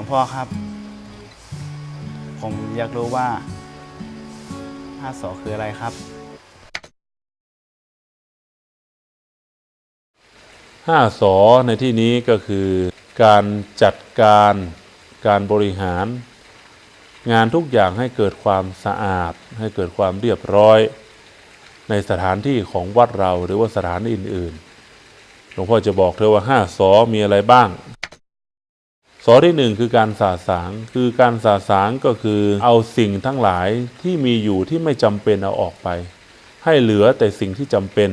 ลวงพ่อครับ ผมอยากรู้ว่าห้าสอคืออะไรครับ ห้าสอในที่นี้ก็คือการจัดการการบริหาร งานทุกอย่างให้เกิดความสะอาด ให้เกิดความเรียบร้อย ในสถานที่ของวัดเราหรือว่าสถานอื่น ๆ หลวงพ่อจะบอกเธอว่าห้าสอมีอะไรบ้าง สอที่หนึ่งคือการสาสาง คือการสาสางก็คือเอาสิ่งทั้งหลายที่มีอยู่ที่ไม่จำเป็นเอาออกไป ให้เหลือแต่สิ่งที่จำเป็น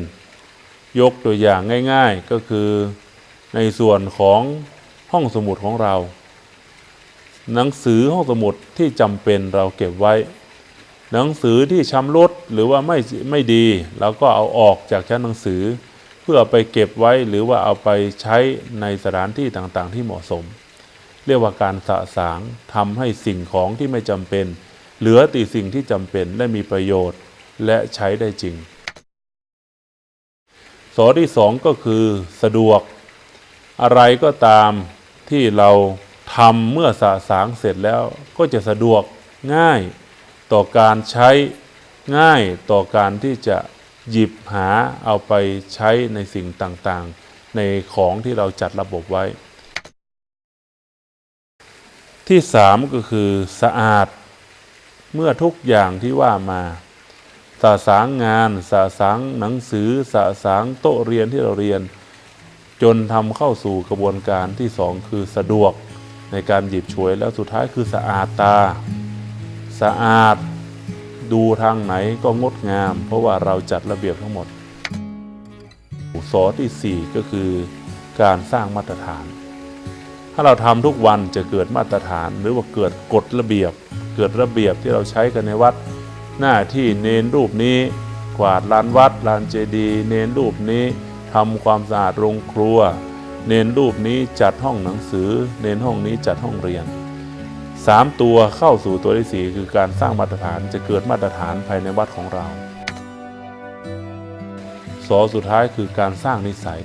ยกตัวอย่างง่าย ๆก็คือในส่วนของห้องสมุดของเรา หนังสือห้องสมุดที่จำเป็นเราเก็บไว้ หนังสือที่ชำรุดหรือว่าไม่ไม่ดีเราก็เอาออกจากชั้นหนังสือ เพื่อไปเก็บไว้หรือว่าเอาไปใช้ในสถานที่ต่างๆ ที่เหมาะสม เรียกว่าการสะสางทำให้สิ่งของที่ไม่จำเป็น เหลือแต่สิ่งที่จำเป็นและมีประโยชน์และใช้ได้จริงสอที่สองก็คือสะดวก อะไรก็ตามที่เราทำเมื่อสะสางเสร็จแล้วก็จะสะดวกง่ายต่อการใช้ง่ายต่อการที่จะหยิบหาเอาไปใช้ในสิ่งต่างๆ ในของที่เราจัดระบบไว้ ที่สามก็คือสะอาด เมื่อทุกอย่างที่ว่ามาสาสางงานสาสางหนังสือสาสางโต๊ะเรียนที่เราเรียน จนทำเข้าสู่กระบวนการที่สองคือสะดวกในการหยิบฉวยแล้วสุดท้ายคือสะอาดตา สะอาดดูทางไหนก็งดงาม เพราะว่าเราจัดระเบียบทั้งหมดสอที่สี่ก็คือการสร้างมาตรฐาน ถ้าเราทำทุกวันจะเกิดมาตรฐาน หรือว่าเกิดกฎระเบียบ เกิดระเบียบที่เราใช้กันในวัด หน้าที่เน้นรูปนี้กวาดลานวัดลานเจดีย์เน้นรูปนี้ทำความสะอาดโรงครัว เน้นรูปนี้จัดห้องหนังสือ เน้นห้องนี้จัดห้องเรียนสามตัวเข้าสู่ตัวที่สี่คือการสร้างมาตรฐานจะเกิดมาตรฐานภายในวัดของเราสอสุดท้ายคือการสร้างนิสัย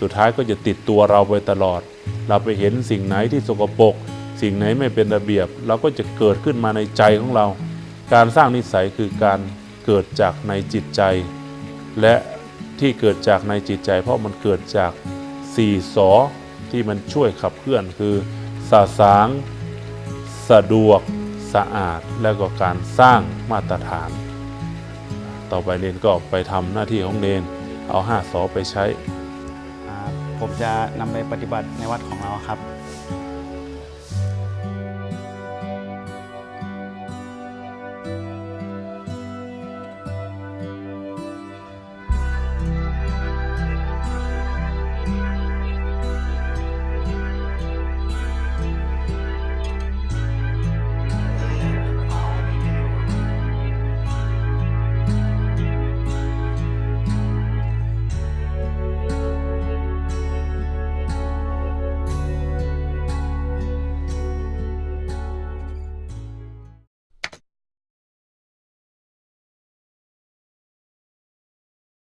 สุดท้ายก็จะติดตัวเราไปตลอด เราไปเห็นสิ่งไหนที่สกปรกสิ่งไหนไม่เป็นระเบียบ เราก็จะเกิดขึ้นมาในใจของเรา การสร้างนิสัยคือการเกิดจากในจิตใจ และที่เกิดจากในจิตใจ เพราะมันเกิดจากสี่สอที่มันช่วยขับเคลื่อนคือสาสาง สะดวก สะอาด แล้วก็การสร้างมาตรฐาน ต่อไปเนนก็ไปทำหน้าที่ของเนนเอาห้าสอไปใช้ ผมจะนำไปปฏิบัติในวัดของเราครับ